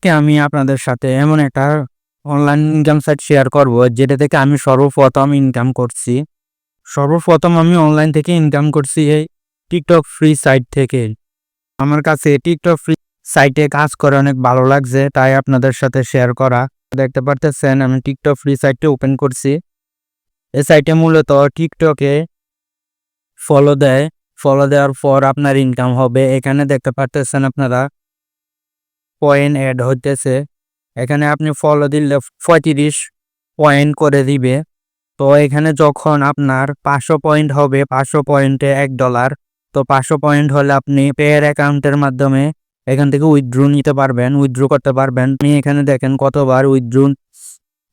আজকে আমি আপনাদের সাথে এমন একটা অনলাইন ইনকাম সাইট শেয়ার করব, যেটা থেকে আমি সর্বপ্রথম ইনকাম করছি। সর্বপ্রথম আমি অনলাইন থেকে ইনকাম করছি এই টিকটক ফ্রি সাইট থেকে। আমার কাছে টিকটক ফ্রি সাইটে কাজ করে অনেক ভালো লাগছে, তাই আপনাদের সাথে শেয়ার করা। দেখতে পারতেছেন, আমি টিকটক ফ্রি সাইটটা ওপেন করছি। এই সাইটে মূলত টিকটকে ফলো দেয়। ফলো দেওয়ার পর আপনার ইনকাম হবে। এখানে দেখতে পারতেছেন আপনারা পয়েন্ট অ্যাড হইতেছে। এখানে আপনি ফলো দিলে পঁয়ত্রিশ পয়েন্ট করে দিবে। তো এখানে যখন আপনার পাঁচশো পয়েন্ট হবে, পাঁচশো পয়েন্টে এক ডলার তো পাঁচশো পয়েন্ট হলে আপনি পেয়ার অ্যাকাউন্টের মাধ্যমে এখান থেকে উইথড্রু নিতে পারবেন উইথড্রু করতে পারবেন। আপনি এখানে দেখেন কতবার উইথড্রু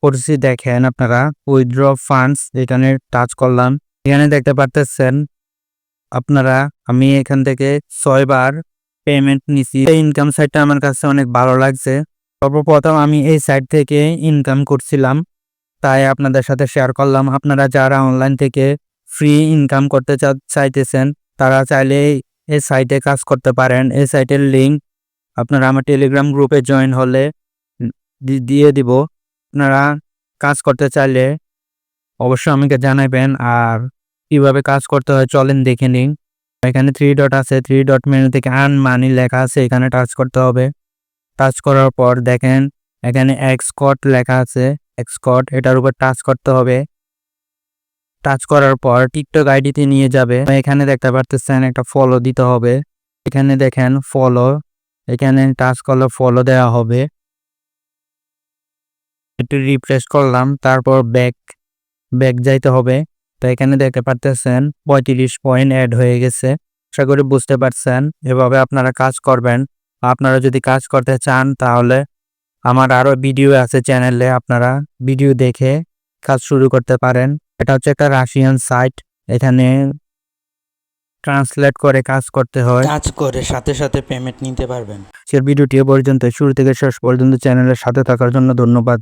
করছি, দেখেন আপনারা উইথড্র ফান্ডস এখানে টাচ করলাম। এখানে দেখতে পারতেছেন আপনারা, আমি এখান থেকে ছয়বার পেমেন্ট নিছি। এই ইনকাম সাইটটা আমার কাছে অনেক ভালো লাগছে। সর্বপ্রথম আমি এই সাইট থেকে ইনকাম করছিলাম। তাই আপনাদের সাথে শেয়ার করলাম। আপনারা যারা অনলাইন থেকে ফ্রি ইনকাম করতে চাইতেছেন, তারা চাইলে এই সাইটে কাজ করতে পারেন। এই সাইটের লিঙ্ক আপনারা আমার টেলিগ্রাম গ্রুপে জয়েন হলে দিয়ে দিব। আপনারা কাজ করতে চাইলে অবশ্যই আমাকে জানাবেন। আর কীভাবে কাজ করতে হয় চলেন দেখে নিন এখানে থ্রি ডট আছে থ্রি ডট মেনু থেকে আন মানি লেখা আছে, এখানে টাচ করতে হবে। টাচ করার পর দেখেন, এখানে এক্সকট লেখা আছে। এক্সকট এটার উপর টাচ করতে হবে। টাচ করার পর টিকটক আইডিতে নিয়ে যাবে। এখানে দেখতে পারতেছেন একটা ফলো দিতে হবে। এখানে দেখেন ফলো এখানে টাচ করলে ফলো দেওয়া হবে। একটু রিফ্রেশ করলাম, তারপর ব্যাক ব্যাক যাইতে হবে। তো এখানে দেখতে পারতেছেন পঁয়ত্রিশ পয়েন্ট অ্যাড হয়ে গেছে। আশা করি বুঝতে পারছেন এভাবে আপনারা কাজ করবেন। আপনারা যদি কাজ করতে চান তাহলে আমার আরও ভিডিও আছে চ্যানেলে আপনারা ভিডিও দেখে কাজ শুরু করতে পারেন। এটা হচ্ছে একটা রাশিয়ান সাইট এখানে ট্রান্সলেট করে কাজ করতে হয়। কাজ করে সাথে সাথে পেমেন্ট নিতে পারবেন। আজকের ভিডিওটি পর্যন্ত শুরু থেকে শেষ পর্যন্ত চ্যানেলের সাথে থাকার জন্য ধন্যবাদ।